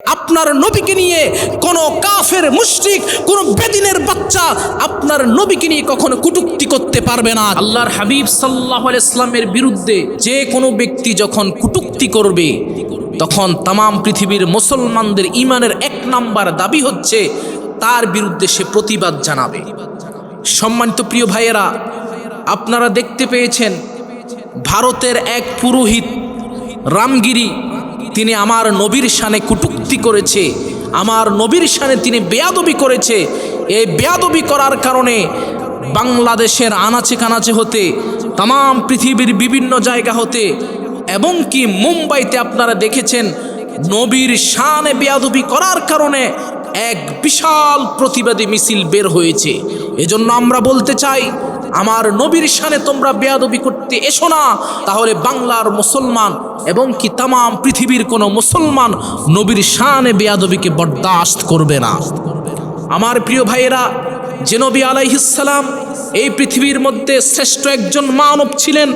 আপনার নবীকে নিয়ে কোনো কাফের, মুশরিক, কোনো বেদিনের বাচ্চা আপনার নবীকে নিয়ে কখনো কুটুক্তি করতে পারবে না। আল্লাহর হাবিব সাল্লাহ ইসলামের বিরুদ্ধে যে কোনো ব্যক্তি যখন কুটুক্তি করবে, তখন তাম পৃথিবীর মুসলমানদের ইমানের এক নাম্বার দাবি হচ্ছে তার বিরুদ্ধে সে প্রতিবাদ জানাবে। সম্মানিত প্রিয় ভাইয়েরা, আপনারা দেখতে পেয়েছেন, ভারতের এক পুরোহিত রামগিরি তিনি আমার নবীর শানে কুটুক্তি করেছে, আমার নবীর শানে তিনি বেয়াদবি করেছে। এই বেয়াদবি করার কারণে বাংলাদেশের আনাচে কানাচে হতে তাম পৃথিবীর বিভিন্ন জায়গা হতে এবং কি মুম্বাইতে আপনারা দেখেছেন, নবীর শানে বেয়াদবি করার কারণে এক বিশাল প্রতিবাদী মিছিল বের হয়েছে। এজন্য আমরা বলতে চাই আমার নবীর শানে তোমরা বেয়াদবি করতে এসো না। তাহলে বাংলার মুসলমান এবং কি তাম পৃথিবীর কোনো মুসলমান নবীর শানে বেয়াদবিকে বরদাস্ত করবে না। আমার প্রিয় ভাইয়েরা, যে নবী আলাইহিসালাম এই পৃথিবীর মধ্যে শ্রেষ্ঠ একজন মানব ছিলেন,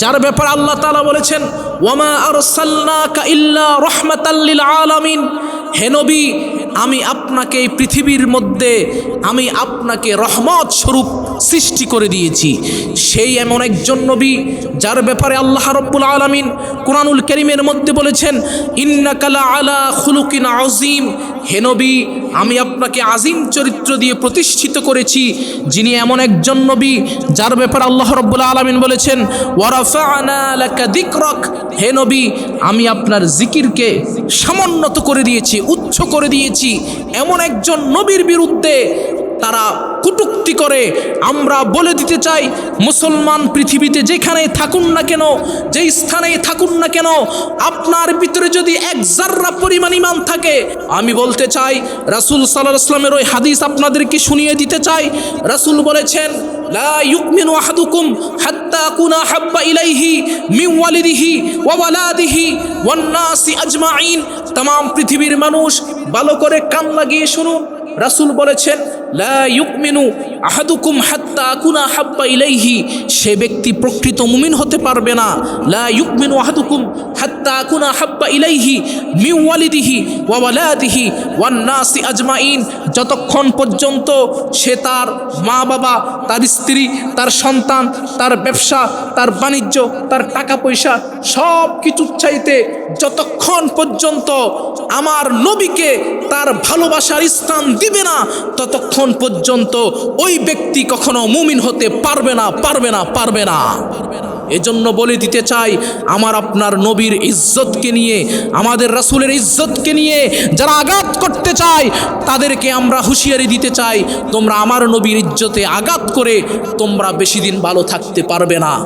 যার ব্যাপারে আল্লাহ তালা বলেছেন ওয়ামা আর ইল্লা রহমাতাল্লিল আলামিন। হে নবী আমি আপনাকে এই পৃথিবীর মধ্যে আমি আপনাকে রহমত স্বরূপ সৃষ্টি করে দিয়েছি। সেই এমন একজন নবী যার ব্যাপারে আল্লাহ রব্বুল আলমিন কোরআনুল করিমের মধ্যে বলেছেন ইন্নাকালা আলা খুলুকিন আজিম হে নবী, আমি আপনাকে আজিম চরিত্র দিয়ে প্রতিষ্ঠিত করেছি, যিনি এমন একজন নবী যার ব্যাপারে আল্লাহ রব্বুল আলমিন বলেছেন দিকরক হে নবী, আমি আপনার জিকিরকে সমুন্নত করে দিয়েছি উচ্চ করে দিয়েছি। এমন একজন নবীর বিরুদ্ধে তারা কুটুক্তি করে আমরা বলে দিতে চাই মুসলমান পৃথিবীতে যেখানেই থাকুন না কেন যেই স্থানেই থাকুন না কেন আপনার ভিতরে যদি এক জার্রা পরিমাণ ইমান থাকে আমি বলতে চাই রাসুল সাল্লাহ আসলামের ওই হাদিস আপনাদেরকে শুনিয়ে দিতে চাই রাসুল বলেছেন লা ইউমিনু আহাদুকুম হাত্তা কুনা হাব্বা ইলাইহি মিন ওয়ালিদিহি ওয়া ওয়ালাদিহি ওয়ান নাসি আজমাইন तमाम পৃথিবীর মানুষ ভালো করে কান লাগিয়ে শুনুন রাসূল বলেছেন হাত্তা সে ব্যক্তি প্রকৃত মুমিন হতে পারবে না। লা আহাদুকুম হাত্তা ইলাইহি মিন ওয়ালিদিহি ওয়া ওয়ালাদিহি ওয়ান আজমাইন। যতক্ষণ পর্যন্ত সে তার মা বাবা, তার স্ত্রী, তার সন্তান, তার ব্যবসা, তার বাণিজ্য, তার টাকা পয়সা সব কিছু চাইতে যতক্ষণ পর্যন্ত আমার নবীকে তার ভালোবাসার স্থান দিবে না, ততক্ষণ পর্যন্ত ওই ব্যক্তি কখনো মুমিন হতে পারবে না পারবে না পারবে না। এজন্য বলে দিতে চাই, আমার আপনার নবীর ইজ্জতকে নিয়ে, আমাদের রাসুলের ইজ্জতকে নিয়ে যারা আঘাত করতে চায়, তাদেরকে আমরা হুঁশিয়ারি দিতে চাই, তোমরা আমার নবীর ইজ্জতে আঘাত করে তোমরা বেশি দিন ভালো থাকতে পারবে না।